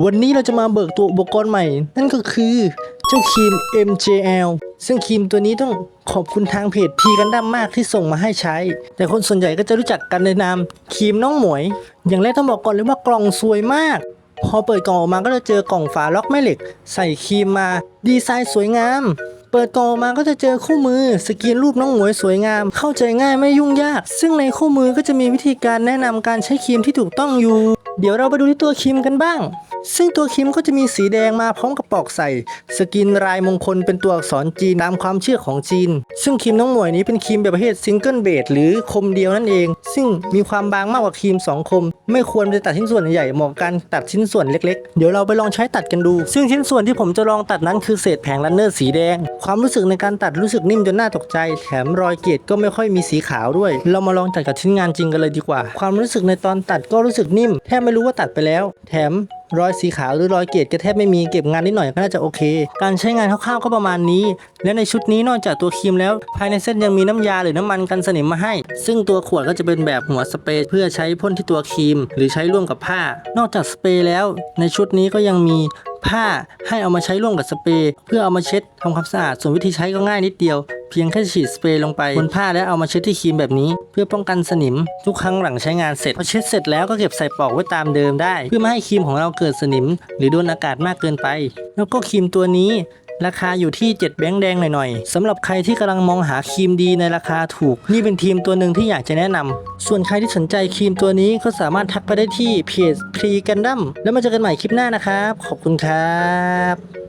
วันนี้เราจะมาเบิกตัวอุปกรณ์ใหม่ นั่นก็คือเจ้าครีม MJL ซึ่งครีมตัวนี้ต้องขอบคุณทางเพจพีกันดั้มมากที่ส่งมาให้ใช้ แต่คนส่วนใหญ่ก็จะรู้จักกันในนามครีมน้องหมวย อย่างแรกต้องบอกก่อนเลยว่ากล่องสวยมาก พอเปิดกล่องออกมาก็จะเจอกล่องฝาล็อกแม่เหล็ก ใส่ครีมมาดีไซน์สวยงาม เปิดกล่องออกมาก็จะเจอคู่มือสกรีนรูปน้องหมวยสวยงาม เข้าใจง่ายไม่ยุ่งยาก ซึ่งในคู่มือก็จะมีวิธีการแนะนำการใช้ครีมที่ถูกต้องอยู่ เดี๋ยวเราไปดูที่ตัวครีมกันบ้าง ซึ่งตัวครีมก็จะมีสีแดงมาพร้อมกับปลอกใส่ สกินรายมงคลเป็นตัวอักษรจีนตามความเชื่อของจีน ซึ่งครีมน้องหมวยนี้เป็นครีมแบบประเภทซิงเกิลเบสหรือคมเดียวนั่นเอง ซึ่งมีความบางมากกว่าครีม2 คม ไม่ควรไปตัดชิ้นส่วนใหญ่เหมาะกับการตัดชิ้นส่วนเล็กๆ เดี๋ยวเราไปลองใช้ตัดกันดู ซึ่งชิ้นส่วนที่ผมจะลองตัดนั้นคือเศษแผงลันเนอร์สีแดง ความรู้สึกในการตัดรู้สึกนิ่มจนน่าตกใจ แถมรอยเกรดก็ไม่ค่อยมีสีขาวด้วย เรามาลองตัดกับชิ้นงานจริงกันเลยดีกว่า ความรู้สึกในตอนตัดก็รู้สึกนิ่มแทบไม่รู้ว่าตัดไปแล้ว แถม รอยสีขาวหรือรอยเกรดก็แทบไม่มีเก็บงานนิดหน่อยก็น่าจะโอเค การใช้งานคร่าวๆก็ประมาณนี้ และในชุดนี้นอกจากตัวครีมแล้ว ภายในเส้นยังมีน้ำยาหรือน้ำมันกันสนิมมาให้ ซึ่งตัวขวดก็จะเป็นแบบหัวสเปรย์เพื่อใช้พ่นที่ตัวครีม หรือใช้ร่วมกับผ้า นอกจากสเปรย์แล้ว ในชุดนี้ก็ยังมีผ้าให้เอามาใช้ร่วมกับสเปรย์เพื่อเอามาเช็ดทำความสะอาดส่วนวิธีใช้ก็ง่ายนิดเดียว เพียงแค่ฉีดสเปรย์ลงไปบนผ้าแล้วเอามาเช็ดที่ครีมแบบนี้ เพื่อป้องกันสนิม ทุกครั้งหลังใช้งานเสร็จพอเช็ดเสร็จแล้วก็เก็บใส่ปลอกไว้ตามเดิมได้ เพื่อไม่ให้ครีมของเราเกิดสนิม หรือโดนอากาศมากเกินไป แล้วก็ครีมตัวนี้ราคาอยู่ที่ 7 แบงค์แดงหน่อยๆสำหรับใครที่กำลังมองหาครีมดีในราคาถูก นี่เป็นทีมตัวหนึ่งที่อยากจะแนะนำ ส่วนใครที่สนใจครีมตัวนี้ก็สามารถทักไปได้ที่เพจพรีกันดั้มแล้วมาเจอกันใหม่คลิปหน้านะครับ ขอบคุณครับ